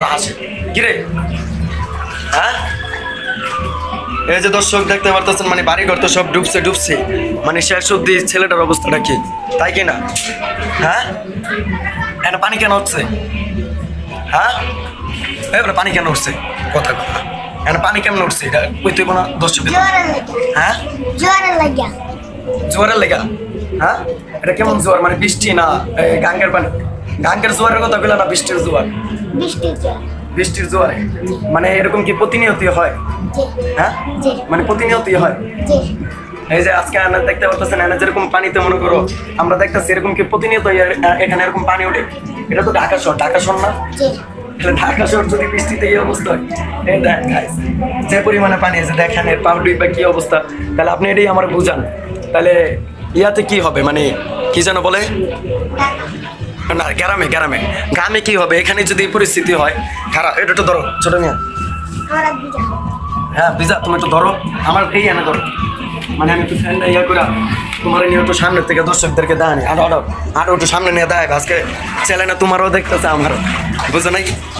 হাসে কিরে? হ্যাঁ? এই যে দর্শক দেখতে পারতেছেন মানে বাড়ি ঘর তো সব ডুবছে ডুবছে। মানে শেষ অব্দি ছেলেটার অবস্থাটা কি? তাই কি না? হ্যাঁ? এখানে পানি কেন হচ্ছে? হ্যাঁ? এবারে পানি কেন উঠছে কথা কথা এখানে পানি কেমন উঠছে? এটা কইতে না দর্শক জোয়ারের হ্যাঁ? জোয়ারের লাগিয়া জোয়ারের লেগা? হ্যাঁ? এটা কেমন জোয়ার? মানে বৃষ্টি না গাঙ্গের পানি? গাঙ্গের জোয়ারের কথা বললাম না বৃষ্টির জোয়ার? বৃষ্টির জোয়ার। বৃষ্টির জোয়ারে? মানে এরকম কি প্রতিনিয়তই হয়? হ্যাঁ? মানে প্রতিনিয়তই হয়? এই যে আজকে আনা দেখতে পারতেছেন এনে যেরকম পানিতে মনে করো আমরা দেখতেছি এরকম কি প্রতিনিয়ত এখানে এরকম পানি ওঠে? এটা তো ঢাকা শহর ঢাকা শহর না? তাহলে ঢাকা শহর যদি বৃষ্টিতে এই অবস্থা হয় এই দেখ যে পরিমাণে পানি আছে দেখেন এর পাউডুই বা কি অবস্থা। তাহলে আপনি এটাই আমার বুঝান। তাহলে ইয়াতে কি হবে? মানে কি যেন বলে? না গ্রামে গ্রামে। গ্রামে কি হবে? এখানে যদি পরিস্থিতি হয় খারাপ এটা তো ধরো ছোট আমার হ্যাঁ বিজা তুমি একটু ধরো। আমার এই এনে ধরো। মানে আমি একটু ফ্যানটা ইয়ে করে তোমার নিয়ে একটু সামনের থেকে দর্শকদেরকে দাঁড়ানি আরও আরও আরও একটু সামনে নিয়ে দেয় আজকে ছেলে না তোমারও দেখতেছে আমারও। বুঝো নাই?